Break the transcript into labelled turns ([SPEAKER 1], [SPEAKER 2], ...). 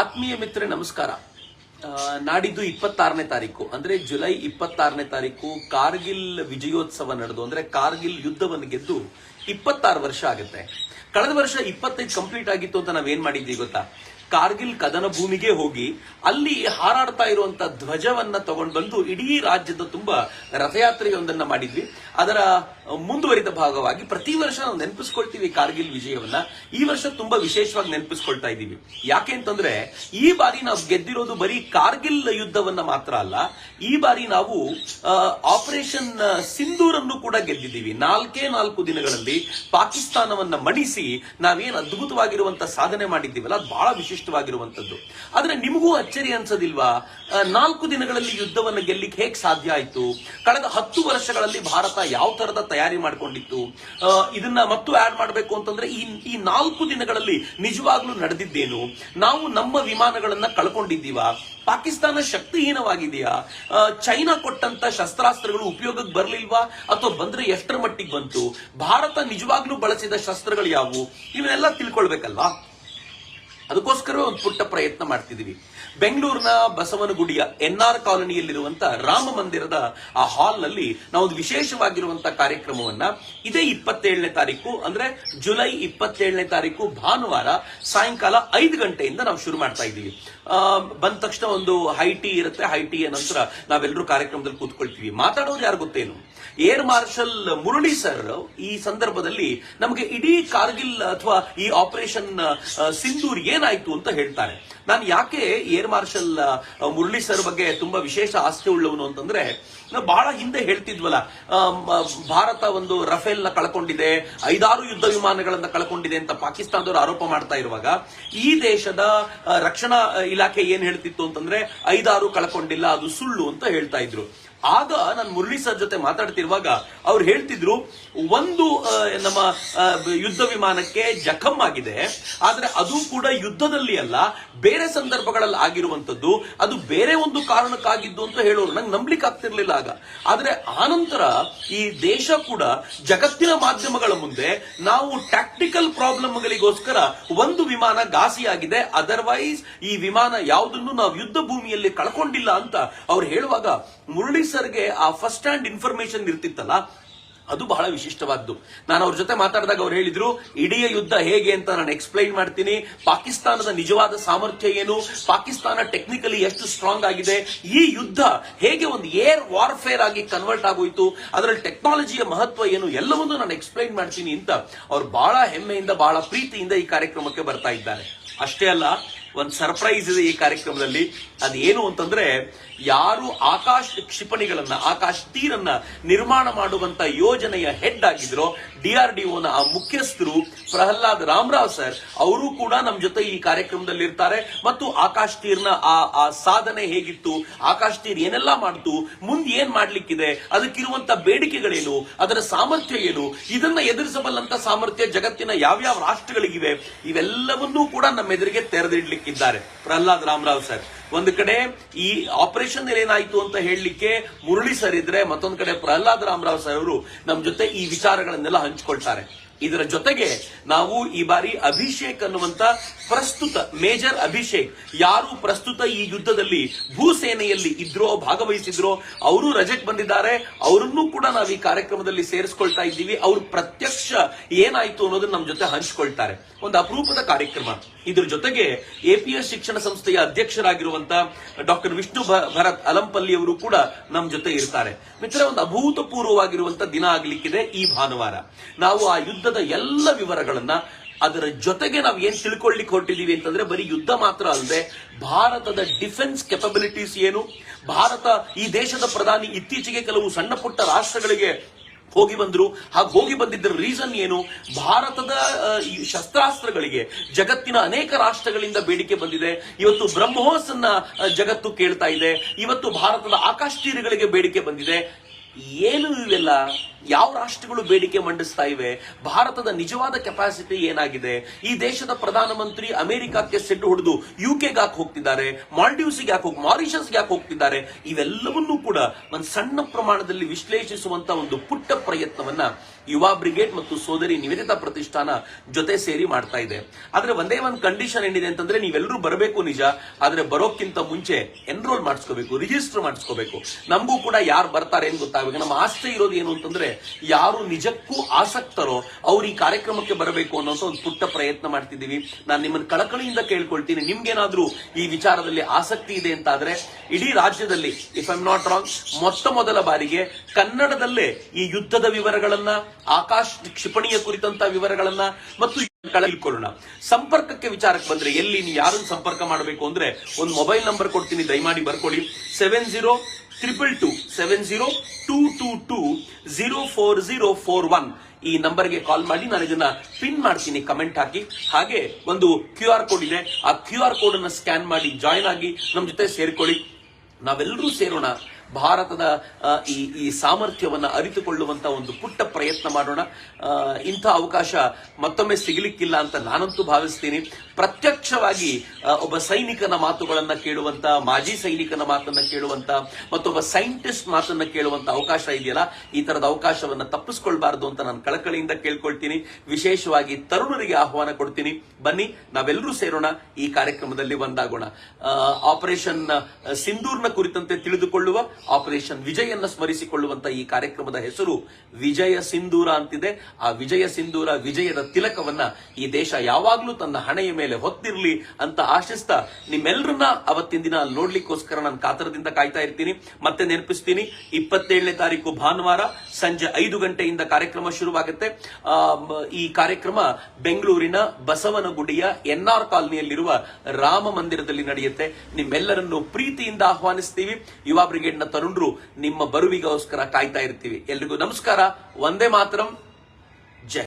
[SPEAKER 1] ಆತ್ಮೀಯ ಮಿತ್ರ ನಮಸ್ಕಾರ. ನಾಡಿದ್ದು ಇಪ್ಪತ್ತಾರನೇ ತಾರೀಕು. ಅಂದ್ರೆ ಜುಲೈ ಇಪ್ಪತ್ತಾರನೇ ತಾರೀಕು ಕಾರ್ಗಿಲ್ ವಿಜಯೋತ್ಸವ ನಡೆದು, ಅಂದ್ರೆ ಕಾರ್ಗಿಲ್ ಯುದ್ಧವನ್ನು ಗೆದ್ದು ಇಪ್ಪತ್ತಾರು ವರ್ಷ ಆಗುತ್ತೆ. ಕಳೆದ ವರ್ಷ ಇಪ್ಪತ್ತೈದು ಕಂಪ್ಲೀಟ್ ಆಗಿತ್ತು ಅಂತ ನಾವೇನ್ ಮಾಡಿದ್ವಿ ಗೊತ್ತಾ? ಕಾರ್ಗಿಲ್ ಕದನ ಭೂಮಿಗೆ ಹೋಗಿ ಅಲ್ಲಿ ಹಾರಾಡ್ತಾ ಇರುವಂತ ಧ್ವಜವನ್ನ ತಗೊಂಡು ಬಂದು ಇಡೀ ರಾಜ್ಯದ ತುಂಬಾ ರಥಯಾತ್ರೆಯೊಂದನ್ನ ಮಾಡಿದ್ವಿ. ಅದರ ಮುಂದುವರಿದ ಭಾಗವಾಗಿ ಪ್ರತಿ ವರ್ಷ ನಾವು ನೆನಪಿಸ್ಕೊಳ್ತೀವಿ ಕಾರ್ಗಿಲ್ ವಿಜಯವನ್ನ. ಈ ವರ್ಷ ತುಂಬಾ ವಿಶೇಷವಾಗಿ ನೆನಪಿಸ್ಕೊಳ್ತಾ ಇದ್ದೀವಿ. ಯಾಕೆ ಅಂತಂದ್ರೆ ಈ ಬಾರಿ ನಾವು ಗೆದ್ದಿರೋದು ಬರೀ ಕಾರ್ಗಿಲ್ ಯುದ್ಧವನ್ನ ಮಾತ್ರ ಅಲ್ಲ, ಈ ಬಾರಿ ನಾವು ಆಪರೇಷನ್ ಸಿಂಧೂರನ್ನು ಕೂಡ ಗೆದ್ದಿದ್ದೀವಿ. ನಾಲ್ಕೇ ನಾಲ್ಕು ದಿನಗಳಲ್ಲಿ ಪಾಕಿಸ್ತಾನವನ್ನ ಮಣಿಸಿ ನಾವೇನು ಅದ್ಭುತವಾಗಿರುವಂತ ಸಾಧನೆ ಮಾಡಿದ್ದೀವಲ್ಲ ಬಹಳ ಬಹಳ ವಿಶಿಷ್ಟವಾಗಿರುವಂತದ್ದು ಆದ್ರೆ ನಿಮಗೂ ಅಚ್ಚರಿ ಅನ್ಸೋದಿಲ್ವಾ? ನಾಲ್ಕು ದಿನಗಳಲ್ಲಿ ಯುದ್ಧವನ್ನು ಗೆಲ್ಲಿಕ್ಕೆ ಹೇಗೆ ಸಾಧ್ಯ ಆಯ್ತು? ಕಳೆದ ಹತ್ತು ವರ್ಷಗಳಲ್ಲಿ ಭಾರತ ಯಾವ ತರದ ತಯಾರಿ ಮಾಡಿಕೊಂಡಿತ್ತು? ಇದನ್ನ ಮತ್ತು ಆಡ್ ಮಾಡಬೇಕು ಅಂತಂದ್ರೆ ಈ ಈ ನಾಲ್ಕು ದಿನಗಳಲ್ಲಿ ನಿಜವಾಗ್ಲೂ ನಡೆದಿದ್ದೇನು? ನಾವು ನಮ್ಮ ವಿಮಾನಗಳನ್ನ ಕಳ್ಕೊಂಡಿದ್ದೀವಾ? ಪಾಕಿಸ್ತಾನ ಶಕ್ತಿಹೀನವಾಗಿದೆಯಾ? ಚೈನಾ ಕೊಟ್ಟಂತ ಶಸ್ತ್ರಾಸ್ತ್ರಗಳು ಉಪಯೋಗಕ್ಕೆ ಬರಲಿಲ್ವಾ? ಅಥವಾ ಬಂದ್ರೆ ಎಷ್ಟರ ಮಟ್ಟಿಗೆ ಬಂತು? ಭಾರತ ನಿಜವಾಗ್ಲೂ ಬಳಸಿದ ಶಸ್ತ್ರಗಳು ಯಾವುವು? ಇವನ್ನೆಲ್ಲ ತಿಳ್ಕೊಳ್ಬೇಕಲ್ವಾ? ಅದಕ್ಕೋಸ್ಕರ ಒಂದು ಪುಟ್ಟ ಪ್ರಯತ್ನ ಮಾಡ್ತಿದೀವಿ. ಬೆಂಗಳೂರಿನ ಬಸವನಗುಡಿಯ ಎನ್ ಆರ್ ಕಾಲೋನಿಯಲ್ಲಿರುವಂತಹ ರಾಮ ಮಂದಿರದ ಆ ಹಾಲ್ನಲ್ಲಿ ನಾವು ಒಂದು ವಿಶೇಷವಾಗಿರುವಂತಹ ಕಾರ್ಯಕ್ರಮವನ್ನ ಇದೇ ಇಪ್ಪತ್ತೇಳನೇ ತಾರೀಕು, ಅಂದ್ರೆ ಜುಲೈ ಇಪ್ಪತ್ತೇಳನೇ ತಾರೀಕು ಭಾನುವಾರ ಸಾಯಂಕಾಲ ಐದು ಗಂಟೆಯಿಂದ ನಾವು ಶುರು ಮಾಡ್ತಾ ಇದ್ದೀವಿ. ಬಂದ ತಕ್ಷಣ ಒಂದು ಹೈ ಟೀ ಇರುತ್ತೆ. ಹೈ ನಂತರ ನಾವೆಲ್ಲರೂ ಕಾರ್ಯಕ್ರಮದಲ್ಲಿ ಕೂತ್ಕೊಳ್ತೀವಿ. ಮಾತಾಡೋರು ಯಾರು ಗೊತ್ತೇನು? ಏರ್ ಮಾರ್ಷಲ್ ಮುರಳಿ ಸರ್, ಈ ಸಂದರ್ಭದಲ್ಲಿ ನಮಗೆ ಇಡೀ ಕಾರ್ಗಿಲ್ ಅಥವಾ ಈ ಆಪರೇಷನ್ ಸಿಂಧೂರ್ ಏನಾಯ್ತು ಅಂತ ಹೇಳ್ತಾರೆ. ನಾನು ಯಾಕೆ ಏರ್ ಮಾರ್ಷಲ್ ಮುರಳಿ ಸರ್ ಬಗ್ಗೆ ತುಂಬಾ ವಿಶೇಷ ಆಸ್ತಿ ಉಳ್ಳವನು ಅಂತಂದ್ರೆ ಬಹಳ ಹಿಂದೆ ಹೇಳ್ತಿದ್ವಲ್ಲ ಭಾರತ ಒಂದು ರಫೇಲ್ನ ಕಳ್ಕೊಂಡಿದೆ, ಐದಾರು ಯುದ್ಧ ವಿಮಾನಗಳನ್ನ ಕಳ್ಕೊಂಡಿದೆ ಅಂತ ಪಾಕಿಸ್ತಾನದವರು ಆರೋಪ ಮಾಡ್ತಾ ಇರುವಾಗ, ಈ ದೇಶದ ರಕ್ಷಣಾ, ಇಲಾಖೆ ಏನ್ ಹೇಳ್ತಿತ್ತು ಅಂತಂದ್ರೆ, ಐದಾರು ಕಳ್ಕೊಂಡಿಲ್ಲ, ಅದು ಸುಳ್ಳು ಅಂತ ಹೇಳ್ತಾ ಇದ್ರು. ಆಗ ನಾನು ಮುರಳಿ ಸರ್ ಜೊತೆ ಮಾತಾಡ್ತಿರುವಾಗ ಅವ್ರು ಹೇಳ್ತಿದ್ರು, ಒಂದು ನಮ್ಮ ಯುದ್ಧ ವಿಮಾನಕ್ಕೆ ಜಖಂ ಆಗಿದೆ, ಆದ್ರೆ ಅದು ಕೂಡ ಯುದ್ಧದಲ್ಲಿ ಅಲ್ಲ, ಬೇರೆ ಸಂದರ್ಭಗಳಲ್ಲಿ ಆಗಿರುವಂತದ್ದು ಅದು ಬೇರೆ ಒಂದು ಕಾರಣಕ್ಕಾಗಿದ್ದು ಅಂತ ಹೇಳೋರು ನಂಗೆ ನಂಬ್ಲಿಕ್ಕೆ ಆಗ್ತಿರ್ಲಿಲ್ಲ ಆಗ. ಆದ್ರೆ ಆನಂತರ ಈ ದೇಶ ಕೂಡ ಜಗತ್ತಿನ ಮಾಧ್ಯಮಗಳ ಮುಂದೆ ನಾವು ಟ್ಯಾಕ್ಟಿಕಲ್ ಪ್ರಾಬ್ಲಮ್ಗಳಿಗೋಸ್ಕರ ಒಂದು ವಿಮಾನ ಘಾಸಿಯಾಗಿದೆ ಅದರ್ವೈಸ್ ಈ ವಿಮಾನ ಯಾವುದನ್ನು ನಾವು ಯುದ್ಧ ಭೂಮಿಯಲ್ಲಿ ಕಳ್ಕೊಂಡಿಲ್ಲ ಅಂತ ಅವ್ರು ಹೇಳುವಾಗ ಮುರಳಿ ಸರ್ಗೆ ಆ ಫಸ್ಟ್ ಹ್ಯಾಂಡ್ ಇನ್ಫಾರ್ಮೇಶನ್ ಇರ್ತಿತ್ತಲ್ಲ, ಅದು ಬಹಳ ವಿಶಿಷ್ಟವಾದ್ದು. ನಾನು ಅವ್ರ ಜೊತೆ ಮಾತಾಡಿದಾಗ ಅವ್ರು ಹೇಳಿದ್ರು, ಇಡೀ ಯುದ್ಧ ಹೇಗೆ ಅಂತ ನಾನು ಎಕ್ಸ್ಪ್ಲೈನ್ ಮಾಡ್ತೀನಿ. ಪಾಕಿಸ್ತಾನದ ನಿಜವಾದ ಸಾಮರ್ಥ್ಯ ಏನು? ಪಾಕಿಸ್ತಾನ ಟೆಕ್ನಿಕಲಿ ಎಷ್ಟು ಸ್ಟ್ರಾಂಗ್ ಆಗಿದೆ? ಈ ಯುದ್ಧ ಹೇಗೆ ಒಂದು ಏರ್ ವಾರ್ಫೇರ್ ಆಗಿ ಕನ್ವರ್ಟ್ ಆಗೋಯ್ತು? ಅದರಲ್ಲಿ ಟೆಕ್ನಾಲಜಿಯ ಮಹತ್ವ ಏನು? ಎಲ್ಲವನ್ನೂ ನಾನು ಎಕ್ಸ್ಪ್ಲೈನ್ ಮಾಡ್ತೀನಿ ಅಂತ ಅವ್ರು ಬಹಳ ಹೆಮ್ಮೆಯಿಂದ, ಬಹಳ ಪ್ರೀತಿಯಿಂದ ಈ ಕಾರ್ಯಕ್ರಮಕ್ಕೆ ಬರ್ತಾ ಇದ್ದಾರೆ. ಅಷ್ಟೇ ಅಲ್ಲ ಒಂದು ಸರ್ಪ್ರೈಸ್ ಇದೆ ಈ ಕಾರ್ಯಕ್ರಮದಲ್ಲಿ. ಅದೇನು ಅಂತಂದ್ರೆ, ಯಾರು ಆಕಾಶ ಕ್ಷಿಪಣಿಗಳನ್ನ, ಆಕಾಶ ತೀರನ್ನ ನಿರ್ಮಾಣ ಮಾಡುವಂತ ಯೋಜನೆಯ ಹೆಡ್ ಆಗಿದ್ರೋ ಡಿಆರ್ಡಿಒನ ಆ ಮುಖ್ಯಸ್ಥರು ಪ್ರಹ್ಲಾದ್ ರಾಮರಾವ್ ಸರ್, ಅವರು ಕೂಡ ನಮ್ಮ ಜೊತೆ ಈ ಕಾರ್ಯಕ್ರಮದಲ್ಲಿ ಇರ್ತಾರೆ. ಮತ್ತು ಆಕಾಶ್ ತೀರ್ನ ಆ ಆ ಸಾಧನೆ ಹೇಗಿತ್ತು, ಆಕಾಶ್ ತೀರ್ ಏನೆಲ್ಲ ಮಾಡ್ತು, ಮುಂದೆ ಏನ್ ಮಾಡ್ಲಿಕ್ಕಿದೆ, ಅದಕ್ಕಿರುವಂತ ಬೇಡಿಕೆಗಳೇನು, ಅದರ ಸಾಮರ್ಥ್ಯ ಏನು, ಇದನ್ನ ಎದುರಿಸಬಲ್ಲಂತ ಸಾಮರ್ಥ್ಯ ಜಗತ್ತಿನ ಯಾವ್ಯಾವ ರಾಷ್ಟ್ರಗಳಿಗಿವೆ, ಇವೆಲ್ಲವನ್ನೂ ಕೂಡ ನಮ್ಮ ಎದುರಿಗೆ ತೆರೆದಿಡ್ಲಿಕ್ಕಿದ್ದಾರೆ. ಪ್ರಹ್ಲಾದ್ ರಾಮರಾವ್ ಸರ್ ಒಂದು ಕಡೆ ಈ ಆಪರೇಷನ್ ಏನಾಯ್ತು ಅಂತ ಹೇಳಲಿಕ್ಕೆ ಮುರಳಿ ಸರ್ ಇದ್ರೆ ಮತ್ತೊಂದು ಕಡೆ ಪ್ರಹ್ಲಾದ್ ರಾಮರಾವ್ ಸರ್ ಅವರು ನಮ್ಮ ಜೊತೆ ಈ ವಿಚಾರಗಳನ್ನೆಲ್ಲ ಹಂಚಿಕೊಳ್ತಾರೆ. ಇದರ ಜೊತೆಗೆ ನಾವು ಈ ಬಾರಿ ಅಭಿಷೇಕ್ ಅನ್ನುವಂತ ಪ್ರಸ್ತುತ, ಮೇಜರ್ ಅಭಿಷೇಕ್, ಯಾರು ಪ್ರಸ್ತುತ ಈ ಯುದ್ಧದಲ್ಲಿ ಭೂಸೇನೆಯಲ್ಲಿ ಇದ್ರೋ, ಭಾಗವಹಿಸಿದ್ರೋ, ಅವರು ರಜೆಗೆ ಬಂದಿದ್ದಾರೆ, ಅವರನ್ನು ಕೂಡ ನಾವು ಈ ಕಾರ್ಯಕ್ರಮದಲ್ಲಿ ಸೇರಿಸ್ಕೊಳ್ತಾ ಇದ್ದೀವಿ. ಅವರು ಪ್ರತ್ಯಕ್ಷ ಏನಾಯ್ತು ಅನ್ನೋದನ್ನ ನಮ್ಮ ಜೊತೆ ಹಂಚಿಕೊಳ್ತಾರೆ. ಒಂದು ಅಪರೂಪದ ಕಾರ್ಯಕ್ರಮ. ಇದ್ರ ಜೊತೆಗೆ ಎಪಿಎಸ್ ಶಿಕ್ಷಣ ಸಂಸ್ಥೆಯ ಅಧ್ಯಕ್ಷರಾಗಿರುವಂತ ಡಾಕ್ಟರ್ ವಿಷ್ಣು ಭರತ್ ಅಲಂಪಲ್ಲಿ ಅವರು ಕೂಡ ನಮ್ಮ ಜೊತೆ ಇರ್ತಾರೆ. ಮಿತ್ರ, ಒಂದು ಅಭೂತಪೂರ್ವವಾಗಿರುವಂತ ದಿನ ಆಗ್ಲಿಕ್ಕಿದೆ ಈ ಭಾನುವಾರ. ನಾವು ಆ ಯುದ್ಧದ ಎಲ್ಲ ವಿವರಗಳನ್ನ ಅದರ ಜೊತೆಗೆ ನಾವು ಏನ್ ತಿಳ್ಕೊಳ್ಳಿಕ್ಕೆ ಹೊರಟಿದೀವಿ ಅಂತಂದ್ರೆ ಬರೀ ಯುದ್ಧ ಮಾತ್ರ ಅಲ್ಲದೆ ಭಾರತದ ಡಿಫೆನ್ಸ್ ಕೆಪಬಿಲಿಟೀಸ್ ಏನು? ಭಾರತ ಈ ದೇಶದ ಪ್ರಧಾನಿ ಇತ್ತೀಚೆಗೆ ಕೆಲವು ಸಣ್ಣ ಪುಟ್ಟ ರಾಷ್ಟ್ರಗಳಿಗೆ ಹೋಗಿ ಬಂದ್ರು. ಹಾಗೆ ಹೋಗಿ ಬಂದಿದ್ದರ ರೀಸನ್ ಏನು? ಭಾರತದ ಶಸ್ತ್ರಾಸ್ತ್ರಗಳಿಗೆ ಜಗತ್ತಿನ ಅನೇಕ ರಾಷ್ಟ್ರಗಳಿಂದ ಬೇಡಿಕೆ ಬಂದಿದೆ. ಇವತ್ತು ಬ್ರಹ್ಮೋಸ್ ಅನ್ನ ಜಗತ್ತು ಕೇಳ್ತಾ ಇದೆ. ಇವತ್ತು ಭಾರತದ ಆಕಾಶ ಬೇಡಿಕೆ ಬಂದಿದೆ. ಏನು ಇವೆಲ್ಲ? ಯಾವ ರಾಷ್ಟ್ರಗಳು ಬೇಡಿಕೆ ಮಂಡಿಸ್ತಾ ಇವೆ? ಭಾರತದ ನಿಜವಾದ ಕೆಪಾಸಿಟಿ ಏನಾಗಿದೆ? ಈ ದೇಶದ ಪ್ರಧಾನಮಂತ್ರಿ ಅಮೆರಿಕಕ್ಕೆ ಸೆಡ್ಡು ಹೊಡೆದು ಯು ಯುಕೆಗೆ ಯಾಕೆ ಹೋಗ್ತಿದ್ದಾರೆ? ಮಾಲ್ಡೀವ್ಸ್ಗೆ ಯಾಕೆ ಹೋಗಿ, ಮಾರಿಷಸ್ಗೆ ಯಾಕೆ ಹೋಗ್ತಿದ್ದಾರೆ? ಇವೆಲ್ಲವನ್ನೂ ಕೂಡ ಒಂದು ಸಣ್ಣ ಪ್ರಮಾಣದಲ್ಲಿ ವಿಶ್ಲೇಷಿಸುವಂತ ಒಂದು ಪುಟ್ಟ ಪ್ರಯತ್ನವನ್ನ ಯುವ ಬ್ರಿಗೇಡ್ ಮತ್ತು ಸೋದರಿ ನಿವೇದಿತ ಪ್ರತಿಷ್ಠಾನ ಜೊತೆ ಸೇರಿ ಮಾಡ್ತಾ ಇದೆ. ಆದ್ರೆ ಒಂದೇ ಒಂದು ಕಂಡೀಷನ್ ಏನಿದೆ ಅಂತಂದ್ರೆ ನೀವೆಲ್ಲರೂ ಬರಬೇಕು ನಿಜ, ಆದ್ರೆ ಬರೋಕ್ಕಿಂತ ಮುಂಚೆ ಎನ್ರೋಲ್ ಮಾಡಿಸ್ಕೋಬೇಕು ರಿಜಿಸ್ಟರ್ ಮಾಡಿಸ್ಕೋಬೇಕು. ನಮಗೂ ಕೂಡ ಯಾರು ಬರ್ತಾರೆ ಏನು ಗೊತ್ತಾಗಬೇಕು? ನಮ್ಮ ಆಸ್ತಿ ಇರೋದು ಏನು ಅಂತಂದ್ರೆ ಯಾರು ನಿಜಕ್ಕೂ ಆಸಕ್ತರೋ ಅವ್ರು ಈ ಕಾರ್ಯಕ್ರಮಕ್ಕೆ ಬರಬೇಕು ಅನ್ನೋಂಥ ಒಂದು ಪುಟ್ಟ ಪ್ರಯತ್ನ ಮಾಡ್ತಿದ್ದೀವಿ. ನಾನು ನಿಮ್ಮನ್ನು ಕಳಕಳಿಯಿಂದ ಕೇಳ್ಕೊಳ್ತೀನಿ. ನಿಮ್ಗೇನಾದ್ರೂ ಈ ವಿಚಾರದಲ್ಲಿ ಆಸಕ್ತಿ ಇದೆ ಅಂತ ಆದ್ರೆ ಇಡೀ ರಾಜ್ಯದಲ್ಲಿ ಇಫ್ ಐಮ್ ನಾಟ್ ರಾಂಗ್ ಮೊತ್ತ ಮೊದಲ ಬಾರಿಗೆ ಕನ್ನಡದಲ್ಲೇ ಈ ಯುದ್ಧದ ವಿವರಗಳನ್ನ, ಆಕಾಶ ಕ್ಷಿಪಣಿಯ ಕುರಿತಂತ ವಿವರಗಳನ್ನ ಮತ್ತು ಕಳಿಕೊಳ್ಳೋಣ ಸಂಪರ್ಕಕ್ಕೆ ವಿಚಾರಕ್ಕೆ ಬಂದ್ರೆ ಎಲ್ಲಿ ನೀವು ಯಾರನ್ನ ಸಂಪರ್ಕ ಮಾಡಬೇಕು ಅಂದ್ರೆ, ಒಂದು ಮೊಬೈಲ್ ನಂಬರ್ ಕೊಡ್ತೀನಿ, ದಯಮಾಡಿ ಬರ್ಕೊಳ್ಳಿ seven zero triple two seven zero two two two zero four zero four one ಈ ನಂಬರ್ಗೆ ಕಾಲ್ ಮಾಡಿ ನಾನು ಇದನ್ನ ಪಿನ್ ಮಾಡ್ತೀನಿ ಕಮೆಂಟ್ ಹಾಕಿ. ಹಾಗೆ ಒಂದು ಕ್ಯೂ ಆರ್ ಕೋಡ್ ಇದೆ. ಆ ಕ್ಯೂ ಆರ್ ಕೋಡ್ ಅನ್ನು ಸ್ಕ್ಯಾನ್ ಮಾಡಿ ಜಾಯ್ನ್ ಆಗಿ ನಮ್ಮ ಜೊತೆ ಸೇರ್ಕೊಳ್ಳಿ. ನಾವೆಲ್ಲರೂ ಸೇರೋಣ. ಭಾರತದ ಈ ಈ ಸಾಮರ್ಥ್ಯವನ್ನು ಅರಿತುಕೊಳ್ಳುವಂಥ ಒಂದು ಪುಟ್ಟ ಪ್ರಯತ್ನ ಮಾಡೋಣ. ಇಂಥ ಅವಕಾಶ ಮತ್ತೊಮ್ಮೆ ಸಿಗಲಿಕ್ಕಿಲ್ಲ ಅಂತ ನಾನಂತೂ ಭಾವಿಸ್ತೀನಿ. ಪ್ರತ್ಯಕ್ಷವಾಗಿ ಒಬ್ಬ ಸೈನಿಕನ ಮಾತುಗಳನ್ನು ಕೇಳುವಂಥ ಮಾಜಿ ಸೈನಿಕನ ಮಾತನ್ನು ಕೇಳುವಂಥ ಮತ್ತೊಬ್ಬ ಸೈಂಟಿಸ್ಟ್ ಮಾತನ್ನು ಕೇಳುವಂಥ ಅವಕಾಶ ಇದೆಯಲ್ಲ, ಈ ಥರದ ಅವಕಾಶವನ್ನು ತಪ್ಪಿಸ್ಕೊಳ್ಬಾರ್ದು ಅಂತ ನಾನು ಕಳಕಳಿಯಿಂದ ಕೇಳ್ಕೊಳ್ತೀನಿ. ವಿಶೇಷವಾಗಿ ತರುಣರಿಗೆ ಆಹ್ವಾನ ಕೊಡ್ತೀನಿ. ಬನ್ನಿ ನಾವೆಲ್ಲರೂ ಸೇರೋಣ, ಈ ಕಾರ್ಯಕ್ರಮದಲ್ಲಿ ಒಂದಾಗೋಣ. ಆಪರೇಷನ್ ಸಿಂಧೂರ್ನ ಕುರಿತಂತೆ ತಿಳಿದುಕೊಳ್ಳುವ ಆಪರೇಷನ್ ವಿಜಯನ್ನ ಸ್ಮರಿಸಿಕೊಳ್ಳುವಂತ ಈ ಕಾರ್ಯಕ್ರಮದ ಹೆಸರು ವಿಜಯ ಸಿಂಧೂರ ಅಂತಿದೆ. ಆ ವಿಜಯ ಸಿಂಧೂರ ವಿಜಯದ ತಿಲಕವನ್ನ ಈ ದೇಶ ಯಾವಾಗ್ಲೂ ತನ್ನ ಹಣೆಯ ಮೇಲೆ ಹೊತ್ತಿರ್ಲಿ ಅಂತ ಆಶಿಸ್ತಾ ನಿಮ್ಮೆಲ್ಲರನ್ನ ಅವತ್ತಿನ ದಿನ ನೋಡ್ಲಿಕ್ಕೋಸ್ಕರ ನಾನು ಕಾತರದಿಂದ ಕಾಯ್ತಾ ಇರ್ತೀನಿ. ಮತ್ತೆ ನೆನಪಿಸ್ತೀನಿ, ಇಪ್ಪತ್ತೇಳನೇ ತಾರೀಕು ಭಾನುವಾರ ಸಂಜೆ ಐದು ಗಂಟೆಯಿಂದ ಕಾರ್ಯಕ್ರಮ ಶುರುವಾಗುತ್ತೆ. ಈ ಕಾರ್ಯಕ್ರಮ ಬೆಂಗಳೂರಿನ ಬಸವನಗುಡಿಯ ಎನ್ಆರ್ ಕಾಲನಿಯಲ್ಲಿರುವ ರಾಮ ಮಂದಿರದಲ್ಲಿ ನಡೆಯುತ್ತೆ. ನಿಮ್ಮೆಲ್ಲರನ್ನು ಪ್ರೀತಿಯಿಂದ ಆಹ್ವಾನಿಸ್ತೀವಿ. ಯುವ ಬ್ರಿಗೇಡ್ನ ತರುಣರು ನಿಮ್ಮ ಬರುವಿಗೋಸ್ಕರ ಕಾಯ್ತಾ ಇರ್ತೀವಿ. ಎಲ್ರಿಗೂ ನಮಸ್ಕಾರ. ಒಂದೇ ಮಾತ್ರಂ. ಜೈ.